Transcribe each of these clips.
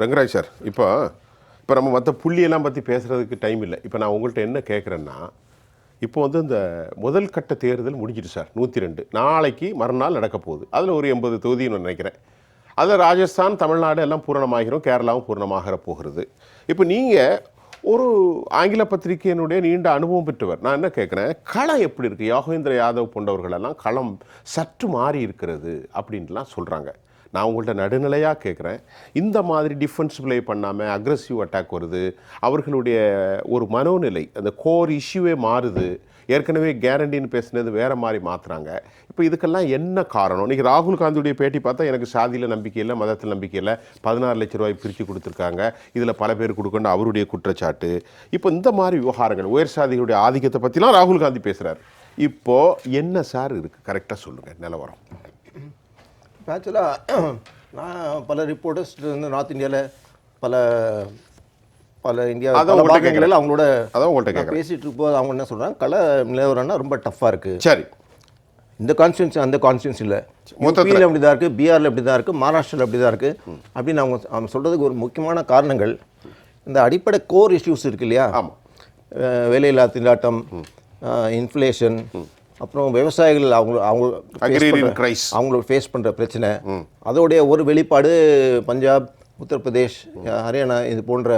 Rangaraj sir இப்போ இப்போ நம்ம மற்ற புள்ளியெல்லாம் பற்றி பேசுகிறதுக்கு டைம் இல்லை. இப்போ நான் உங்கள்கிட்ட என்ன கேட்குறேன்னா இப்போ வந்து இந்த முதல் கட்ட தேர்தல் முடிஞ்சிட்டு சார் நூற்றி ரெண்டு. நாளைக்கு மறுநாள் நடக்க போகுது. அதில் ஒரு எண்பது தொகுதின்னு நினைக்கிறேன். அதில் ராஜஸ்தான் தமிழ்நாடு எல்லாம் பூரணமாகிரும் கேரளாவும் பூரணமாகிற போகிறது. இப்போ நீங்கள் ஒரு ஆங்கில பத்திரிகையினுடைய நீண்ட அனுபவம் பெற்றவர் நான் என்ன கேட்குறேன் களம் எப்படி இருக்குது யோகேந்திர யாதவ் போன்றவர்களெல்லாம் களம் சற்று மாறி இருக்கிறது அப்படின்ட்டுலாம் சொல்கிறாங்க நான் உங்கள்கிட்ட நடுநிலையாக கேட்குறேன் இந்த மாதிரி டிஃபென்ஸ் ப்ளே பண்ணாமல் அக்ரஸிவ் அட்டாக் வருது. அவர்களுடைய ஒரு மனோநிலை அந்த கோர் இஷ்யூவே மாறுது. ஏற்கனவே கேரண்டின்னு பேசினது வேறு மாதிரி மாற்றுறாங்க இப்போ இதுக்கெல்லாம் என்ன காரணம்? இன்றைக்கி ராகுல் காந்தியுடைய பேட்டி பார்த்தா எனக்கு சாதியில் நம்பிக்கை இல்லை மதத்தில் நம்பிக்கை இல்லை. பதினாறு லட்ச ரூபாய் பிரித்து கொடுத்துருக்காங்க. இதில் பல பேர் கொடுக்கணும் அவருடைய குற்றச்சாட்டு. இப்போ இந்த மாதிரி விவகாரங்கள் உயர் சாதிகளுடைய ஆதிக்கத்தை பற்றிலாம் ராகுல் காந்தி பேசுகிறார் இப்போ என்ன சார் இருக்குது கரெக்டாக சொல்லுங்கள் நிலவரம். ஆக்சுவலாக நான் பல ரிப்போர்ட்டர்ஸ் வந்து நார்த் இந்தியாவில் பல பல இந்தியா அதான் பல உங்கள்ட்ட பாகங்களில் அவங்களோட அதான் உங்கள்கிட்ட பேசிட்டு இருக்கும்போது அவங்க என்ன சொல்கிறாங்க கள நிலவரம்னா ரொம்ப டஃப்பாக இருக்குது சரி. இந்த கான்ஸ்டியூன்சி அந்த கான்ஸ்டியூன்சி இல்லை. மொத்தத்துல. யூபியில் அப்படி தான் இருக்குது பீகாரில் அப்படி தான் இருக்குது மகாராஷ்டிராவில் அப்படி தான் இருக்குது அப்படின்னு அவங்க அவங்க சொல்கிறதுக்கு ஒரு முக்கியமான காரணங்கள். இந்த அடிப்படை கோர் இஷ்யூஸ் இருக்கு இல்லையா? வேலையில்லா திண்டாட்டம் இன்ஃப்ளேஷன் அப்புறம் விவசாயிகள் அவங்க அவங்க crisis. அவங்களோட ஃபேஸ் பண்ணுற பிரச்சனை. அதோடைய ஒரு வெளிப்பாடு பஞ்சாப் உத்தரப்பிரதேஷ் ஹரியானா இது போன்ற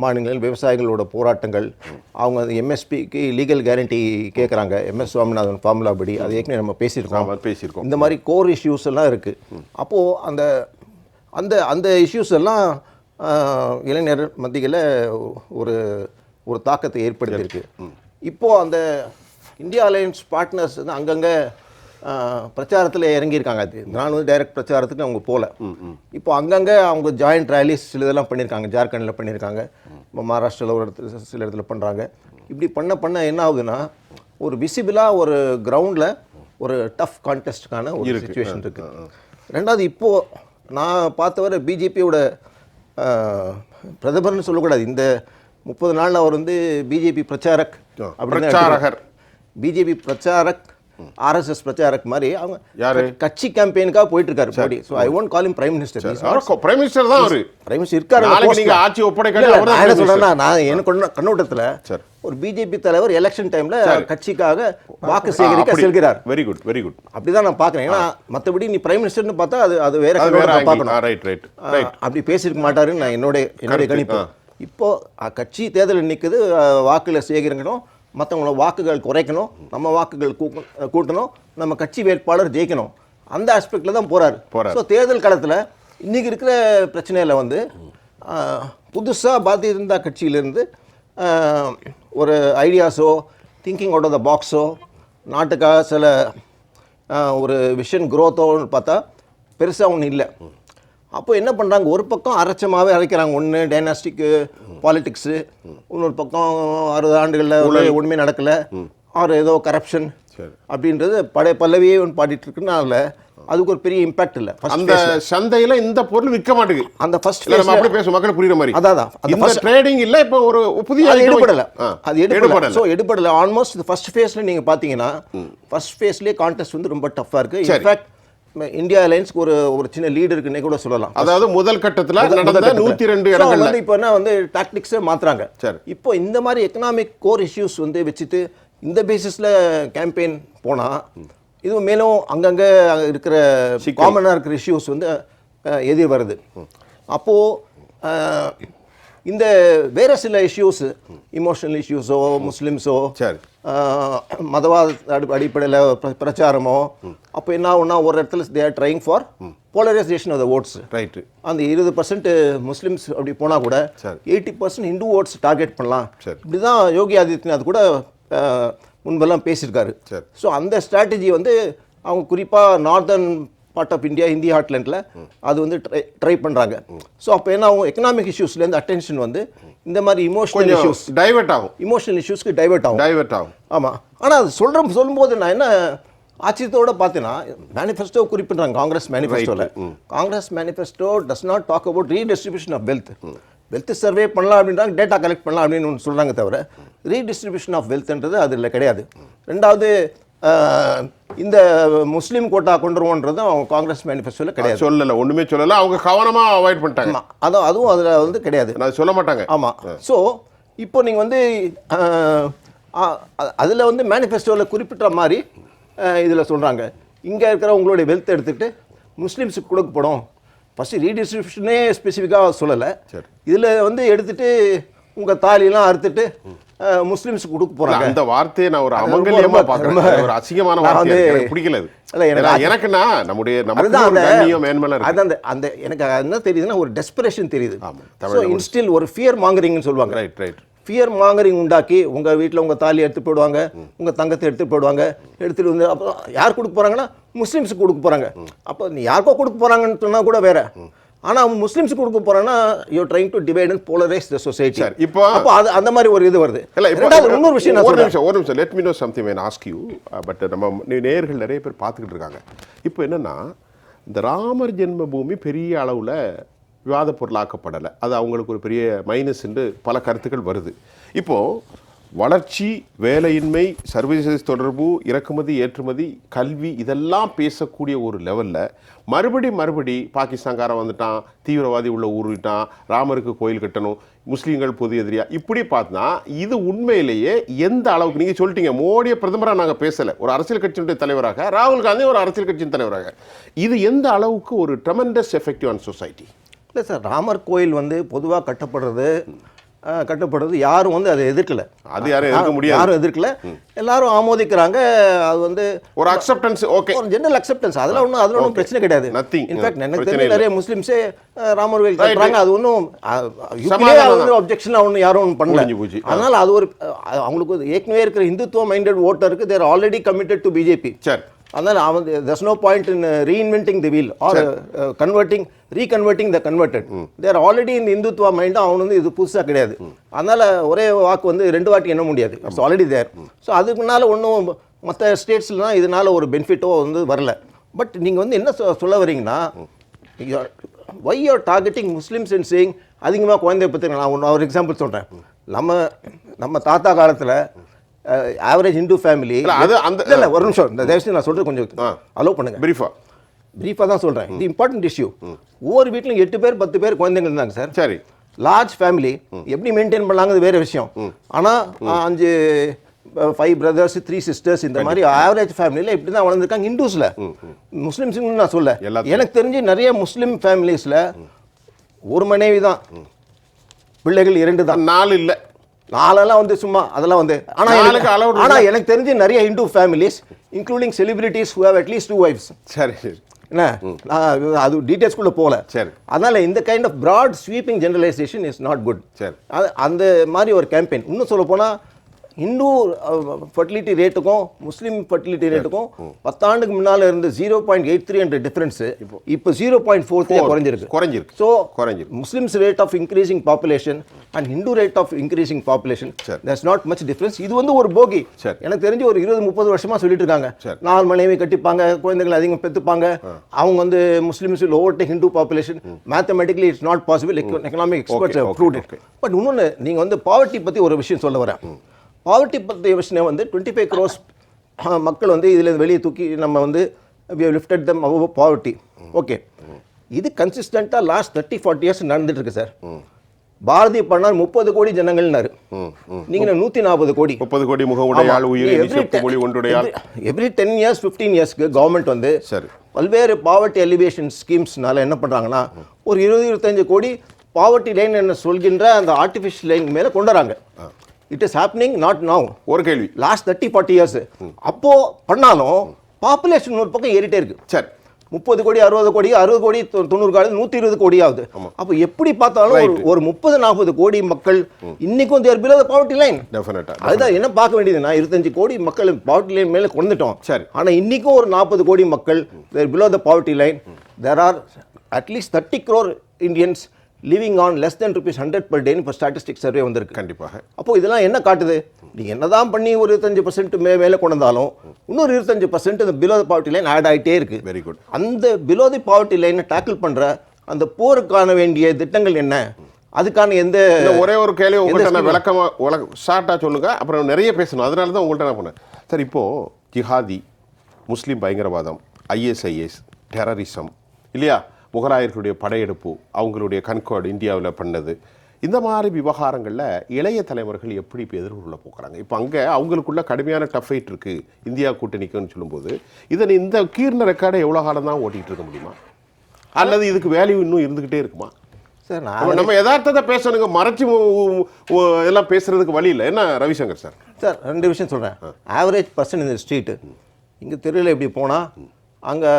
மாநிலங்களில் விவசாயிகளோட போராட்டங்கள். அவங்க எம்எஸ்பிக்கு லீகல் கேரண்டி கேட்குறாங்க எம்எஸ் சுவாமிநாதன் ஃபார்முலா படி. அது ஏற்கனவே நம்ம பேசியிருக்கோம். பேசியிருக்கோம். இந்த மாதிரி கோர் இஷ்யூஸ் எல்லாம் இருக்குது அப்போது அந்த அந்த அந்த இஷ்யூஸ் எல்லாம் இளைஞர் மத்தியில் ஒரு ஒரு தாக்கத்தை ஏற்படுத்தியிருக்கு. இப்போது அந்த இந்தியா அலையன்ஸ் பார்ட்னர்ஸ் வந்து அங்கங்கே பிரச்சாரத்தில் இறங்கியிருக்காங்க. அது நான் வந்து டைரக்ட் பிரச்சாரத்துக்கு அவங்க போகல இப்போ அங்கங்கே அவங்க ஜாயிண்ட் ரேலிஸ் சில இதெல்லாம் பண்ணியிருக்காங்க. ஜார்க்கண்டில் பண்ணியிருக்காங்க. இப்போ மகாராஷ்டிராவில் ஒரு இடத்துல சில இடத்துல பண்ணுறாங்க இப்படி பண்ண பண்ண என்ன ஆகுதுன்னா ஒரு விசிபிளாக ஒரு கிரவுண்டில் ஒரு டஃப் கான்டெஸ்ட்டுக்கான ஒரு சுச்சுவேஷன் இருக்குது ரெண்டாவது இப்போது நான் பார்த்தவரை பிஜேபியோட பிரதமர்னு சொல்லக்கூடாது. இந்த முப்பது நாளில் அவர் வந்து பிஜேபி பிரச்சாரக் அப்படின்னு பிரச்சாரகர். பிஜேபி பிரச்சாரக் ஆர்எஸ்எஸ் பிரச்சாரக் மாதிரி அவங்க யாரு? கட்சி கேம்பெயினுக்காக போயிட்டு இருக்காரு Modi. So I won't call him prime minister prime minister தான் அவரு. பிரைம் மினிஸ்டர் இருக்காரு. நீங்க ஆட்சி அவர்தான் நான் என்ன. சொல்றேன்னா நான் எனக்கு கண்ணு- கண்ணோட்டத்துல. ஒரு பிஜேபி தலைவர் எலெக்ஷன் டைம்ல. கட்சிக்காக வாக்கு சேகரிக்க செல்கிறார். வெரி குட் வெரி குட் அப்படிதான் நான் பார்க்கறேன். ஏன்னா மத்தபடி நீ பிரைம் மினிஸ்டர்னு பார்த்தா அது அது வேற பார்க்கணும். ரைட் ரைட் அப்படி பேசியிருக்க மாட்டாருன்னு நான் என்னுடைய என்னுடைய கணிப்பு. இப்போ கட்சி தேர்தல் நிற்குது வாக்குகளை சேகரிக்கணும். மற்றவங்கள வாக்குகள் குறைக்கணும் நம்ம வாக்குகள் கூட்டணும் நம்ம கட்சி வேட்பாளர் ஜெயிக்கணும். அந்த ஆஸ்பெக்டில் தான் போறாரு. போறாரு. ஸோ தேர்தல் காலத்தில் இன்னைக்கு இருக்கிற பிரச்சனையில் வந்து புதுசாக பாரதிய ஜனதா கட்சியிலேருந்து ஒரு ஐடியாஸோ திங்கிங் அவுட் ஆஃப் த பாக்ஸோ நாட்டுக்காக சில ஒரு விஷன் growth-ஓன்னு பார்த்தா பெருசாக ஒன்றும் இல்லை. அப்போ என்ன பண்ணுறாங்க ஒரு பக்கம் அரைச்சமாகவே அரைக்கிறாங்க. ஒன்று டைனாஸ்டிக்கு பாலிடிக்ஸு இன்னொரு பக்கம் அறுபது ஆண்டுகளில் ஒன்றுமே நடக்கலை. ஆர் ஏதோ கரப்ஷன். அப்படின்றது பழைய பல்லவியே ஒன்று பாடிட்டு இருக்குனால அதுக்கு ஒரு பெரிய இம்பாக்ட் இல்லை. அந்த சந்தையில இந்த பொருள் விற்க மாட்டேங்குது. அந்த ஃபர்ஸ்ட் நம்ம அப்படி பேசும் மக்கள் புரியுற மாதிரி. அதான். அந்த இந்த ட்ரேடிங் இல்ல இப்போ ஒரு புதிய அது எடுபடல. அது எடுபடல. ஸோ எடுபடல. ஆல்மோஸ்ட் இந்த ஃபர்ஸ்ட் ஃபேஸ்ல நீங்க பாத்தீங்கன்னா ஃபர்ஸ்ட் ஃபேஸ்லயே கான்டெஸ்ட் வந்து ரொம்ப டஃப்பா இருக்கு. சரி. இன்ஃபேக்ட் இந்தியா அலைன்ஸ்க்கு ஒரு ஒரு சின்ன லீடு இருக்குன்னே கூட சொல்லலாம். அதாவது முதல் கட்டத்துல நடந்த. நூத்தி ரெண்டு So, இடங்கள்ல. வந்து இப்போ என்ன வந்து டாக்டிக்ஸே மாத்துறாங்க. சரி. இப்போ இந்த மாதிரி எக்கனாமிக் கோர் இஷ்யூஸ் வந்து வச்சுட்டு இந்த பேசிஸ்ல கேம்பெயின் போனா இது மேலும் அங்கங்க இருக்கிற காமனாக இருக்கிற இஷ்யூஸ் வந்து எதிர் வருது. அப்போ அஹ், இந்த வேற சில இஷ்யூஸ் இமோஷனல் இஷ்யூஸோ முஸ்லிம்ஸோ சரி. மதவாத அடி அடிப்படையில் பிரச்சாரமோ அப்போ என்ன ஆகும்னா ஒரு இடத்துல they are trying for polarisation of the votes right அந்த இருபது பர்சன்ட் முஸ்லிம்ஸ் அப்படி போனால் கூட. Eighty percent Hindu votes target பண்ணலாம். சரி. இப்படி தான் யோகி ஆதித்யநாத் கூட முன்பெல்லாம் பேசியிருக்காரு. சரி. ஸோ அந்த ஸ்ட்ராட்டஜி வந்து அவங்க குறிப்பாக northern part of India India ஹார்ட்லேண்டில் அது வந்து ட்ரை ட்ரை பண்ணுறாங்க ஸோ அப்போ என்ன ஆகும்? எக்கனாமிக் இஷ்யூஸ்லேருந்து அட்டென்ஷன் வந்து இந்த மாதிரி இமோஷனல் இஷ்யூஸ் டைவர்ட் ஆகும். இமோஷனல் இஷ்யூஸ்க்கு டைவர்ட் ஆகும். டைவர்ட் ஆகும். ஆமாம் ஆனால் அது சொல்கிற சொல்லும்போது நான் என்ன ஆச்சரியத்தோட பார்த்தேன்னா மேனிஃபெஸ்டோ குறிப்பிட்றாங்க Congress மேனிஃபெஸ்டோவில் Congress manifesto does not talk about redistribution of wealth wealth survey பண்ணலாம் அப்படின்றாங்க டேட்டா கலெக்ட் பண்ணலாம் அப்படின்னு ஒன்று சொல்கிறாங்க தவிர ரீடிஸ்ட்ரிபியூஷன் ஆஃப் வெல்த்ன்றது அதில் கிடையாது. ரெண்டாவது இந்த முஸ்லீம் கோட்டா கொண்டு வருவோன்றது அவங்க காங்கிரஸ் மேனிஃபெஸ்டோவில் கிடையாது. சொல்லல ஒண்ணுமே சொல்லல. அவங்க கவனமா அவாய்ட் பண்ணிட்டாங்க. அதான் அதுவும் அதில் வந்து கிடையாது. நான் சொல்ல மாட்டாங்க. ஆமாம் ஸோ இப்போ நீங்கள் வந்து அதில் வந்து மேனிஃபெஸ்டோவில் குறிப்பிட்ட மாதிரி இதில் சொல்கிறாங்க இங்கே இருக்கிற உங்களுடைய வெல்த் எடுத்துக்கிட்டு முஸ்லீம்ஸுக்கு கொடுக்கப்படும் ஃபஸ்ட்டு ரீடிஸ்ட்ரிபியூஷனே ஸ்பெசிஃபிக்காக சொல்லலை. சரி. இதில் வந்து எடுத்துட்டு உங்கள் தாலியெல்லாம் அறுத்துட்டு அஹ், முஸ்லீம்ஸுக்கு கொடுக்க இல்ல, போகிறாங்க அந்த வார்த்தையை நான் ஒரு அது அமங்கலியமா பாக்குறேன் அது ஒரு அசிங்கமான வார்த்தை எனக்கு பிடிக்கல அது. இல்ல, எனக்கு அது- எனக்குன்னா நம்முடைய அதுதான் ஒரு அந்த அந்த எனக்கு என்ன தெரியுதுன்னா ஒரு டெஸ்பிரேஷன் தெரியுது. ஸோ இன்ஸ்டில் ஒரு ஃபியர் மாங்கரிங்னு சொல்லுவாங்க. ரைட் ரைட் ஃபியர் மாங்கரிங் உண்டாக்கி உங்கள் வீட்டில் உங்கள் தாலி எடுத்து போயிடுவாங்க உங்கள் தங்கத்தை எடுத்து போயிடுவாங்க எடுத்துட்டு வந்து அப்போ யார் கொடுக்க போகிறாங்கன்னா முஸ்லீம்ஸுக்கு கொடுக்க போகிறாங்க அப்போ நீ யாருக்கோ கொடுக்க போகிறாங்கன்னு சொன்னால் கூட வேற. ஆனால் அவங்க முஸ்லீம்ஸுக்கு கொடுக்க போகிறாங்கன்னா you trying to divide and polarise the society சரி, இப்போ- அப்போ அது அந்த மாதிரி ஒரு இது வருது. இல்ல இப்போ இன்னொரு விஷயம் நான் ஒரு. நிமிஷம் ஒரு நிமிஷம். Let me know something when ask you but நம்ம நே- நேயர்கள் நிறைய பேர் பார்த்துக்கிட்டு இருக்காங்க. இப்போ என்னன்னா இந்த ராமர் ஜென்ம பூமி பெரிய அளவில் விவாத பொருளாக்கப்படலை. அது அவங்களுக்கு ஒரு பெரிய மைனஸ் என்று பல கருத்துக்கள் வருது. இப்போ வளர்ச்சி வேலையின்மை சர்வீசஸ் தொடர்பு இறக்குமதி ஏற்றுமதி கல்வி இதெல்லாம் பேசக்கூடிய ஒரு லெவலில் மறுபடி மறுபடி பாகிஸ்தான்காரன் வந்துட்டான் தீவிரவாதி உள்ள ஊருட்டான் ராமருக்கு கோயில் கட்டணும் முஸ்லீம்கள் பொது எதிரியா இப்படி பார்த்தா இது உண்மையிலேயே எந்த அளவுக்கு நீங்கள் சொல்லிட்டீங்க மோடியை பிரதமராக நாங்கள் பேசலை ஒரு அரசியல் கட்சியினுடைய தலைவராக ராகுல் காந்தி ஒரு அரசியல் கட்சியின் தலைவராக. இது எந்த அளவுக்கு ஒரு ட்ரெமெண்டஸ் எஃபெக்டிவ் ஆன் சொசைட்டி இல்லை சார் ராமர் கோயில் வந்து பொதுவாக கட்டப்படுறது கட்டப்படுறது. யாரும் வந்து அதை எதிர்க்கல. அது யாரும் எதிர்க்க முடியாது. யாரும் எதிர்க்கல. எல்லாரும் ஆமோதிக்கிறாங்க. அது வந்து ஒரு அக்செப்டன்ஸ் ஓகே ஒரு ஜெனரல் அக்செப்டன்ஸ் அதெல்லாம் ஒன்றும் அதில் ஒன்றும் பிரச்சனை கிடையாது. Nothing. இன்ஃபேக்ட் எனக்கு தெரிஞ்ச. நிறைய முஸ்லீம்ஸே ராமர் கோயில் கட்டுறாங்க. அது ஒன்றும் வந்து ஒப்ஜெக்ஷன் ஒன்றும் யாரும் ஒன்றும் பண்ணல. போச்சு. அதனால அது ஒரு அவங்களுக்கு ஏற்கனவே இருக்கிற Hindutva minded ஓட்டருக்கு they're already committed to BJP சரி. அதனால அவன் there's no point in uh, reinventing the wheel or uh, uh, converting reconverting the converted. They are already in Hindutva mind அவன் வந்து இது புதுசா கிடையாது. அதனால ஒரே வாக்கு வந்து ரெண்டு வாட்டி எண்ண முடியாது. இட்ஸ் ஆல்ரெடி தேர் ஸோ அதுக்குனால ஒன்றும் மற்ற ஸ்டேட்ஸ்லாம் இதனால ஒரு பெனிஃபிட்டோ வந்து வரல. பட் நீங்க வந்து என்ன சொ- சொல்ல வரீங்கன்னா why are targeting Muslims and saying அதிகமாக குழந்தைய பற்றி நான் ஒன்று ஒரு எக்ஸாம்பிள் சொல்கிறேன் நம்ம நம்ம தாத்தா காலத்தில் ஆவரேஜ் இந்து ஃபேமிலி அது அந்த- இல்லை ஒரு நிமிஷம். இந்த தயவுசெய்து நான் சொல்கிறது கொஞ்சம். அலோவ் பண்ணுங்க. பிரீஃபா பிரீஃபாக தான் சொல்கிறேன் இது இம்பார்ட்டன்ட் இஷ்யூ ஒவ்வொரு வீட்லையும் எட்டு பேர் பத்து பேர் குழந்தைங்க இருந்தாங்க சார். சரி. லார்ஜ் ஃபேமிலி எப்படி மெயின்டைன் பண்ணலாங்கிறது வேற விஷயம். ஆனால் அஞ்சு ஃபைவ் பிரதர்ஸ் த்ரீ சிஸ்டர்ஸ் இந்த மாதிரி ஆவரேஜ் ஃபேமிலியில் இப்படி தான் வளர்ந்துருக்காங்க இந்துஸில் முஸ்லீம்ஸுன்னு நான் சொல்ல. எனக்கு தெரிஞ்சு நிறைய முஸ்லீம் ஃபேமிலிஸில் ஒரு மனைவி தான் பிள்ளைகள் இரண்டு தான். நாலு இல்லை. நாலெல்லாம் வந்து சும்மா அதெல்லாம் வந்து ஆனா நாலுக்கு எனக்கு- allowed ஆனா எனக்கு தெரிஞ்சு நிறைய Hindu families including celebrities who have at least two wives சரி என்ன? அது டீட்டெயில்ஸ்குள்ளே போகல. சரி. அதனால இந்த kind of broad sweeping generalisation is not good சரி. அது அந்த மாதிரி ஒரு கேம்பெயின் இன்னும் சொல்ல போனா இந்து ஃபர்டிலிட்டி ரேட்டுக்கும் முஸ்லீம் ஃபர்டிலிட்டி ரேட்டுக்கும் பத்தாண்டுக்கு முன்னால இருந்து zero point eight three hundred difference இப்போ ஜீரோ பாயிண்ட் ஃபோர் த்ரீ குறைஞ்சிருக்கு. குறைஞ்சிருக்கு. ஸோ குறைஞ்சிருக்கு. Muslims rate of increasing population and Hindu rate of increasing population சரி. there's நாட் மச் டிஃபரன்ஸ் இது வந்து ஒரு போகி. சரி. எனக்கு தெரிஞ்சு ஒரு இருபது முப்பது வருஷமா சொல்லிட்டு இருக்காங்க. சரி. நாலு மனைவி கட்டிப்பாங்க குழந்தைகள் அதிகம் பெற்றுப்பாங்க அவங்க வந்து Muslims overtake Hindu population mathematically it's not possible economic experts. But இன்னொன்று நீங்கள் வந்து பாவர்ட்டி பற்றி ஒரு விஷயம் சொல்ல வரேன். பாவர்ட்டி பற்றிய விஷயம் வந்து டுவெண்ட்டி ஃபைவ் க்ரோஸ் மக்கள் வந்து இதில் வெளியே தூக்கி நம்ம வந்து lifted them above poverty okay இது கன்சிஸ்டண்ட்டாக லாஸ்ட் தேர்ட்டி ஃபார்ட்டி இயர்ஸ் நடந்துட்டு இருக்கு சார் பாரதிய பண்ணால் முப்பது கோடி ஜனங்கள்னாரு. நீங்க நூற்றி நாற்பது கோடி. முப்பது கோடி உயிர் செப்பு மொழி ஒன்றுடையாள் எவ்ரி டென் இயர்ஸ் ஃபிஃப்டீன் இயர்ஸ்க்கு கவர்மெண்ட் வந்து சரி. பல்வேறு பாவர்ட்டி எலிவேஷன் ஸ்கீம்ஸ்னால என்ன பண்றாங்கன்னா ஒரு இருபது இருபத்தஞ்சு கோடி பாவர்ட்டி லைன் என்ன சொல்கின்ற அந்த ஆர்டிஃபிஷியல் லைன் மேல கொண்டு வராங்க. It is happening not now ஒரு கேள்வி. லாஸ்ட் தேர்ட்டி ஃபார்ட்டி இயர்ஸ் அப்போ பண்ணாலும் பாப்புலேஷன் ஒரு பக்கம் ஏறிட்டே இருக்கு. சரி. முப்பது கோடி அறுபது கோடி அறுபது கோடி தொண்ணூறு கோடி நூற்றி இருபது கோடி ஆகுது அப்போ எப்படி பார்த்தாலும் ஒரு முப்பது நாற்பது கோடி மக்கள் இன்னைக்கும் தேர் பிலோ பாவர்ட்டி லைன் அதுதான் என்ன பார்க்க வேண்டியதுன்னா இருபத்தஞ்சு கோடி மக்கள் பாவர்ட்டி லைன் மேலே கொண்டுட்டோம். சரி. ஆனா இன்னைக்கும் ஒரு நாற்பது கோடி மக்கள் there below the poverty line there are at least thirty crore Indians living on less than rupees hundred per டேன்னு இப்போ ஸ்டாட்டிஸ்டிக் சர்வே வந்திருக்கு. கண்டிப்பாக. அப்போ இதெல்லாம் என்ன காட்டுது? நீங்க என்னதான் பண்ணி ஒரு இருபத்தஞ்சு பர்சன்ட் மே மேலே கொண்டு வந்தாலும் இன்னொரு இருபத்தஞ்சு பர்சன்ட் இந்த below the poverty line add ஆகிட்டே இருக்கு. வெரி குட் அந்த பிலோ தி பாவர்ட்டி லைனை டேக்கிள் பண்ற அந்த போருக்கான வேண்டிய திட்டங்கள் என்ன? அதுக்கான எந்த ஒரே ஒரு கேள்வி உங்கள்கிட்ட நான் விளக்கமா உலக ஷார்ட்டாக சொல்லுங்க அப்புறம் நிறைய பேசணும். அதனால தான் உங்கள்கிட்ட நான் பண்ணேன் சார் இப்போ ஜிஹாதி முஸ்லீம் பயங்கரவாதம் ஐஎஸ்ஐஎஸ் டெரரிசம் இல்லையா? முகலாயர்களுடைய படையெடுப்பு அவங்களுடைய கண்காடு இந்தியாவில் பண்ணது. இந்த மாதிரி விவகாரங்களில் இளைய தலைவர்கள் எப்படி இப்போ எதிர்கொள்ள போகிறாங்க இப்போ அங்கே அவங்களுக்குள்ள கடுமையான டஃப் ஃபைட் இருக்குது இந்தியா கூட்டணிக்குன்னு சொல்லும்போது இதை நீ இந்த கீர்ன ரெக்கார்டை எவ்வளோ காலம் தான் ஓட்டிகிட்டு இருக்க முடியுமா? அல்லது இதுக்கு வேல்யூ இன்னும் இருந்துக்கிட்டே இருக்குமா? சார் நான் நம்ம- யதார்த்தத்தை பேசணுங்க. மறைச்சு எல்லாம் பேசுறதுக்கு வழி இல்லை. என்ன ரவிசங்கர் சார்? சார் ரெண்டு விஷயம் சொல்கிறேன் ஆவரேஜ் பர்சன் இந்த ஸ்ட்ரீட்டு இங்கே தெருவில் இப்படி போனால் அங்கே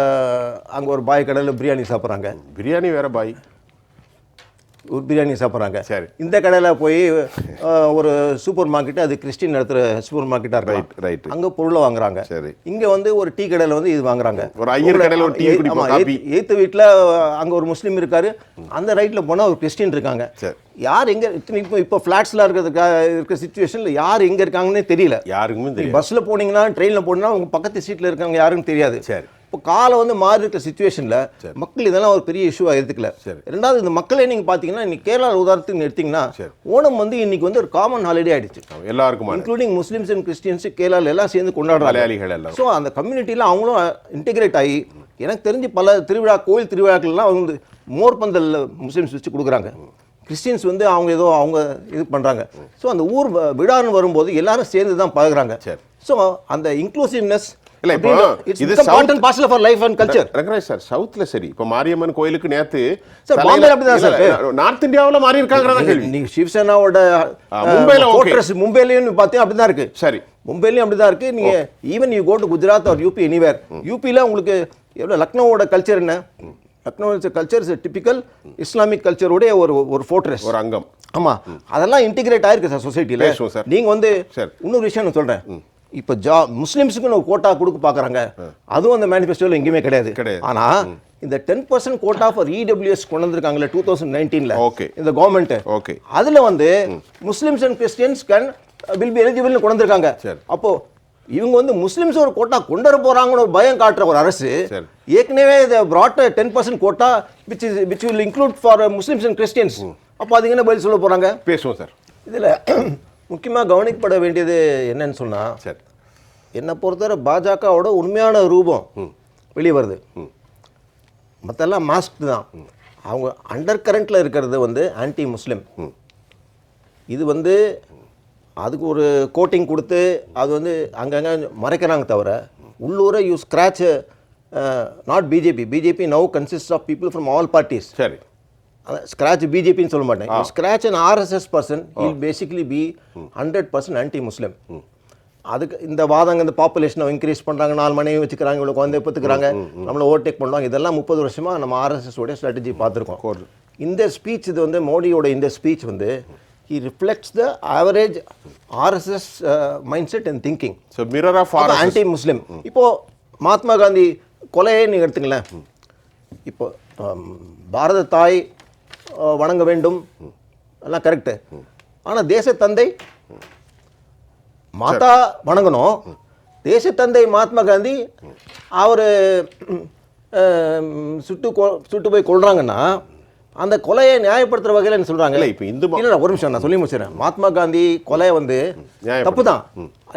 அங்கே ஒரு பாய் கடையில் பிரியாணி சாப்பிட்றாங்க பிரியாணி வேற பாய் ஒரு பிரியாணி சாப்பிட்றாங்க சரி. இந்த கடையில் போய் ஒரு சூப்பர் மார்க்கெட் அது கிறிஸ்டின் நடத்துகிற சூப்பர் மார்க்கெட்டாக இருக்கலாம் right. அங்கே பொருளை வாங்குறாங்க சரி. இங்கே வந்து ஒரு டீ கடையில் வந்து இது வாங்குறாங்க ஒரு ஐயர் கடையில ஒரு டீ. எய்த்து வீட்டில் அங்கே ஒரு முஸ்லீம் இருக்காரு அந்த ரைட்டில் போனால் ஒரு கிறிஸ்டின் இருக்காங்க சரி. யார் எங்கே இப்போ இப்போ ஃப்ளாட்ஸ்லாம் இருக்கிறதுக்கா இருக்கிற சுச்சுவேஷனில் யார் எங்கே இருக்காங்கன்னே தெரியல யாருக்குமே தெரியும் பஸ்ஸில் போனீங்கன்னா ட்ரெயினில் போனீங்கன்னா உங்கள் பக்கத்து சீட்டில் இருக்கவங்க யாருன்னு தெரியாது சரி. இப்போ காலம் வந்து மாறி இருக்கிற சுச்சுவேஷனில் மக்கள் இதெல்லாம் ஒரு பெரிய இஷ்யூவாக எடுத்துக்கல. சரி. ரெண்டாவது இந்த மக்களே நீங்கள் பார்த்தீங்கன்னா இன்னைக்கு கேரளா உதாரணத்துக்கு எடுத்தீங்கன்னா சரி. ஓணம் வந்து இன்னைக்கு வந்து ஒரு காமன் ஹாலிடே ஆயிடுச்சு. எல்லாருக்குமான. இன்க்ளூடிங் முஸ்லிம்ஸ் அண்ட் கிறிஸ்டியன்ஸ் கேரளால எல்லாம் சேர்ந்து கொண்டாடுறாங்க. ஸோ அந்த கம்யூனிட்டியில் அவங்களும் இன்டிகிரேட் ஆகி எனக்கு தெரிஞ்சு பல திருவிழா கோயில் திருவிழாக்கள்லாம் வந்து மோர்பந்தல் முஸ்லிம்ஸ் வச்சு கொடுக்குறாங்க. கிறிஸ்டியன்ஸ் வந்து அவங்க ஏதோ அவங்க இது பண்ணுறாங்க ஸோ அந்த ஊர் வ- விழான்னு வரும்போது எல்லாரும் சேர்ந்து தான் பழகுறாங்க. சரி. ஸோ அந்த இன்க்ளூசிவ்னஸ் இல்ல, இப்போ இது sound parcel for life and culture Rangaraj sir சவுத்ல சரி. இப்போ மாரியம்மன் கோயிலுக்கு நேத்து சார், பாம்பேல அப்படிதான் சார். நார்த் இந்தியாவுல மாறி இருக்காங்கிறதா கேள்வி. நீங்க சிவசேனாவோட மும்பைல. ஃபோர்ட்ரஸ் மும்பைலையும் பார்த்தீங்கன்னா அப்படி தான் இருக்கு. சரி. மும்பைலையும் அப்படி தான் இருக்கு. நீங்க even you go to Gujarat or UP anywhere யூபியில் உங்களுக்கு எவ்வளோ லக்னோவோட கல்ச்சர் என்ன? Lucknow culture is typical Islamic கல்ச்சருடைய ஒரு ஒரு ஃபோர்ட்ரஸ் ஒரு அங்கம். ஆமா. அதெல்லாம் இன்டிகிரேட் ஆயிருக்கு சார் சார். நீங்க வந்து சரி. இன்னொரு விஷயம் நான் சொல்றேன். இப்போ ஜா முஸ்லிம்ஸுக்கு ஒரு கோட்டா கொடுக்க பார்க்கறாங்க அதுவும் அந்த மேனிஃபெஸ்டோவில் எங்கேயுமே கிடையாது. கிடையாது. ஆனா இந்த ten percent quota for EWS கொண்டு வந்திருக்காங்களே டூ தௌசண்ட் நைன்டீன்ல Okay. இந்த கவர்மெண்ட் Okay. அதுல வந்து Muslims and Christians can will be எலிஜிபிள்னு கொண்டு வந்திருக்காங்க. சரி. அப்போ இவங்க வந்து முஸ்லிம்ஸ் ஒரு கோட்டா கொண்டு வர போறாங்கன்னு ஒரு பயம் காட்டுற ஒரு அரசு. ஏற்கனவே இதை brought ten percent quota which is which will include for Muslims and Christians அப்போ அதுக்கு என்ன பதில் சொல்ல போறாங்க? பேசுவோம் சார் இதுல முக்கியமா கவனிக்கப்பட வேண்டியது என்னன்னு சொன்னா சரி. என்னை பொறுத்தவரை பாஜகவோட உண்மையான ரூபம் வெளியே வருது. மற்றெல்லாம் மாஸ்க் தான். அவங்க அண்டர் கரண்ட்டில் இருக்கிறது வந்து ஆன்டி முஸ்லிம் இது வந்து அதுக்கு ஒரு கோட்டிங் கொடுத்து அது வந்து அங்கங்கே மறைக்கிறாங்க தவிர உள்ளூர you scratch not BJP BJP now consist of people from all parties சரி. ஸ்க்ராச் பிஜேபின்னு சொல்ல மாட்டேன். Scratch and RSS person will basically be hundred percent anti Muslim அதுக்கு இந்த வாதங்க இந்த பாப்புலேஷனை இன்க்ரீஸ் பண்ணுறாங்க நாலு மணி வச்சுக்கிறாங்க இவ்வளோ குழந்தை பெற்றுக்கிறாங்க நம்மளை ஓவர்டேக் பண்ணுவாங்க. இதெல்லாம் முப்பது வருஷமா நம்ம ஆர்எஸ்எஸ் உடைய ஸ்ட்ராட்டஜி பார்த்துருக்கோம். இந்த ஸ்பீச் இது வந்து மோடியோட இந்த ஸ்பீச் வந்து he reflects the average RSS mind set and thinking so mirror of anti Muslim இப்போ மகாத்மா காந்தி கொலையே நீங்க எடுத்துங்களேன் இப்போ ஆம், பாரத தாய் வணங்க வேண்டும். எல்லாம் கரெக்டு ஆனா தேச தந்தை மாதா வணங்கணும். தேச தந்தை மகாத்மா காந்தி அவர் சுட்டு சுட்டு போய் கொள்றாங்கன்னா அந்த கொலையை நியாயப்படுத்துற வகையில் சொல்றாங்க? இல்ல, இப்ப இந்து இல்ல, ஒரு நிமிஷம் நான் சொல்லி முடிச்சிடறேன். மகாத்மா காந்தி கொலை வந்து. தப்பு தான்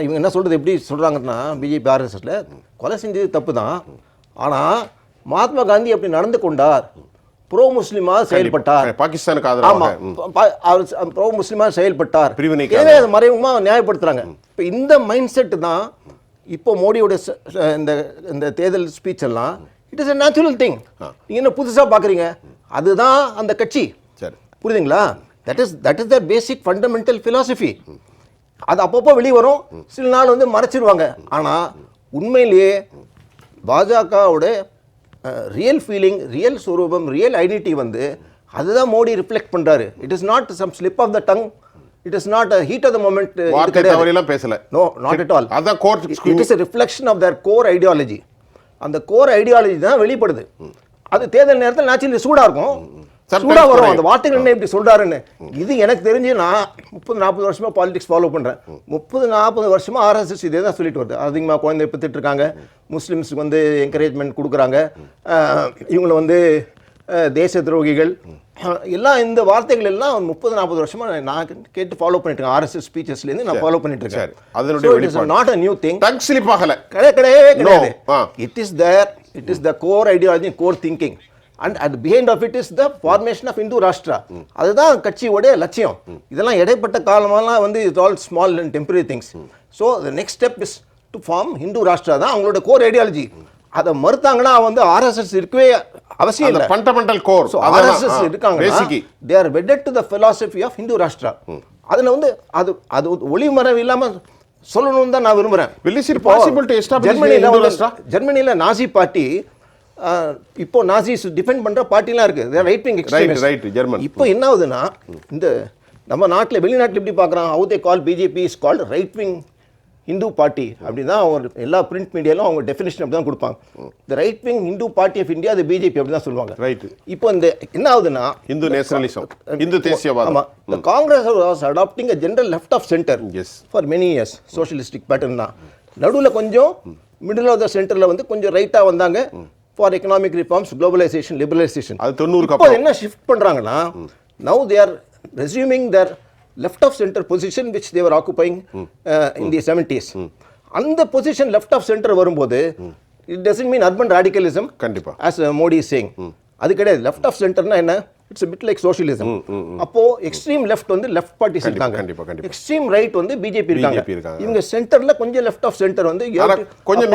இவங்க என்ன சொல்றது எப்படி சொல்றாங்கன்னா பிஜேபி ஆர்எஸ்எஸ்ல கொலை செஞ்சது தப்பு தான் ஆனா மகாத்மா காந்தி அப்படி நடந்து கொண்டார். ப்ரோ முஸ்லிமா செயல்பட்டார். பாகிஸ்தானுக்கு ஆதரவாக. அவர் ப்ரோ முஸ்லிமா செயல்பட்டார். பிரிவினைக்கு எனவே அதை மறைமுகமா நியாயப்படுத்துறாங்க. இப்போ இந்த மைண்ட் செட் தான் இப்போ மோடியோட இந்த இந்த தேர்தல் ஸ்பீச் எல்லாம் it is a natural thing நீங்க என்ன புதுசா பாக்குறீங்க? அதுதான் அந்த கட்சி. சரி. புரியுதுங்களா? That is that is the basic fundamental philosophy. அது அப்பப்போ வெளியே வரும். சில நாள் வந்து மறைச்சிருவாங்க. ஆனா உண்மையிலேயே பாஜகவோட ரியல் ஃபீலிங் ரியல் ஸ்வரூபம் ரியல் ஐடென்டிட்டி வந்து அதுதான் மோடி ரிஃப்ளெக்ட் பண்றாரு. It is not some slip of the tongue it is not heat of the moment தவறியெல்லாம் பேசல. நோ நாட் அட் ஆல் அதான் court it is reflection of their core ideology அந்த core ideology தான் வெளிப்படுது. அது தேர்தல் நேரத்தில் நேச்சுரலி சூடா இருக்கும். Sometimes சூடா வரும். அந்த வார்த்தைகள் என்ன இப்படி சொல்றாருன்னு? இது எனக்கு தெரிஞ்சு நான் முப்பது நாற்பது வருஷமா பாலிடிக்ஸ் ஃபாலோ பண்றேன். முப்பது நாற்பது வருஷமா ஆர்எஸ்எஸ் இதே தான் சொல்லிட்டு வருது. அதிகமாக குழந்தை பெற்றுட்டு இருக்காங்க. முஸ்லிம்ஸுக்கு வந்து என்கரேஜ்மெண்ட் கொடுக்குறாங்க. இவங்களை வந்து தேச துரோகிகள். எல்லாம் இந்த வார்த்தைகள் எல்லாம் முப்பது நாற்பது வருஷமா நான் கேட்டு ஃபாலோ பண்ணிட்டு இருக்கேன். ஆர்எஸ்எஸ் ஸ்பீச்சஸ்லேருந்து நான் ஃபாலோ பண்ணிட்டு. இருக்கேன். அதனுடைய. Not a new thing tongue slip ஆகல கிடையவே கிடையாது. It is there it is the core ideology core thinking and at behind of it is the formation of Hindu Rashtra அதுதான் கட்சியோடைய லட்சியம். இதெல்லாம் இடைப்பட்ட காலமெல்லாம் வந்து it's all small and temporary things so the next step is to form Hindu Rashtra தான் அவங்களோட core ideology அதை மறுத்தாங்கன்னா வந்து ஆர்எஸ்எஸ் இருக்கவே அவசியம் இல்லை. ஃபண்டமெண்டல் கோர் ஸோ ஆர்எஸ்எஸ் இருக்காங்க they are wedded to the philosophy of Hindu Rashtra அதில் வந்து அது அது ஒளிமறைவு இல்லாம சொல்லணும்னு தான் நான் establish ஜெர்மனியில்? ஜெர்மனியில் நாசி பார்ட்டி இப்போ நாசிஸ் டிஃபெண்ட் பண்ற பார்ட்டிலாம் இருக்கு. ரைட் விங் ரைட் ஜெர்மன் இப்போ என்ன ஆகுதுன்னா இந்த நம்ம நாட்டில் வெளிநாட்டில் எப்படி பார்க்குறான்? How they call BJP is called right wing Hindu party அப்படி தான் அவங்க எல்லா பிரிண்ட் மீடியாலும் அவங்க டெஃபினேஷன் அப்படி தான் கொடுப்பாங்க the right wing Hindu party of India அது பிஜேபி அப்படி தான் சொல்லுவாங்க. ரைட் இப்போ இந்த என்ன ஆகுதுன்னா இந்து நேஷனலிசம் இந்து தேசியவாதம். ஆமா. the Congress was adopting a general left of centre Yes. For many years socialistic pattern தான். நடுவுல கொஞ்சம் மிடில் ஆஃப் த சென்டர்ல வந்து கொஞ்சம் ரைட்டா வந்தாங்க. For economic reforms globalisation liberalisation அது தொண்ணூறுக்கு இப்போ அப்புறம். என்ன ஷிஃப்ட் பண்றாங்கன்னா now they are resuming their left of centre position which they were occupying in the seventies அந்த பொசிஷன் லெஃப்ட் ஆஃப் சென்டர் வரும்போது it doesn't mean urban radicalism கண்டிப்பா. As Modi சேங் அது கிடையாது. லெஃப்ட் ஆஃப் சென்டர்னா என்ன? இட்ஸ் பிட் லைக் சோஷியலிசம் அப்போ extreme left வந்து left parties கண்டிப்பா, இருக்காங்க. கண்டிப்பா, கண்டிப்பா. எக்ஸ்ட்ரீம் ரைட் வந்து பிஜேபி இருக்காங்க. இவங்க சென்டர்ல கொஞ்சம் லெஃப்ட் ஆஃப் சென்டர் வந்து கொஞ்சம்.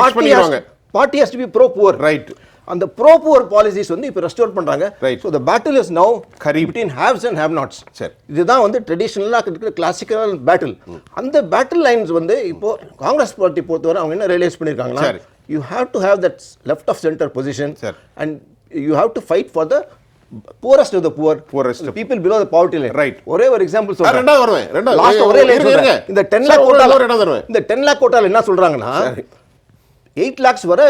Party has to be pro poor Right. அந்த ப்ரோ புவர் பாலிசிஸ் வந்து இப்போ ரெஸ்டோர் பண்றாங்க Right. So the battle is now Kharib. Between haves and have nots சரி. இதுதான் வந்து ட்ரெடிஷ்னலாக இருக்கிற கிளாசிக்கல் பேட்டில் அந்த பேட்டில் லைன்ஸ் வந்து இப்போ காங்கிரஸ் பார்ட்டி பொறுத்தவரை அவங்க என்ன ரியலைஸ் பண்ணியிருக்காங்கன்னா சரி. You have to have that left of centre position சரி. And you have to fight for the of the poor Poorest of- people below the poverty line Right. ஒரே ஒரு எக்ஸாம்பிள் ஆ, ரெண்டாவது வருவேன் ரெண்டாவது லாஸ்ட் ஒரே லைன் இருங்க. இந்த 10 சார், லேக் கோட்டால ஒரு இடம் தருவேன் இந்த 10 லேக் கோட்டால என்ன சொல்றாங்கன்னா 8 lakhs வரை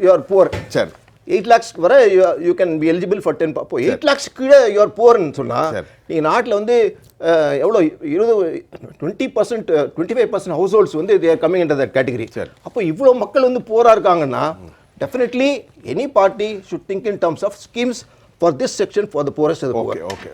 you are poor சரி எயிட் லேக்ஸ் வரை you can be eligible for ten அப்போ எயிட் லேக்ஸ் கீழே யூஆர் போர்னு சொன்னால். நீங்கள் நாட்டில் வந்து எவ்வளோ இருபது twenty percent twenty five percent households வந்து they're coming into that category சரி. அப்போ இவ்வளோ மக்கள் வந்து போராக இருக்காங்கன்னா definitely any party should think in terms of schemes for this section for the poorest okay okay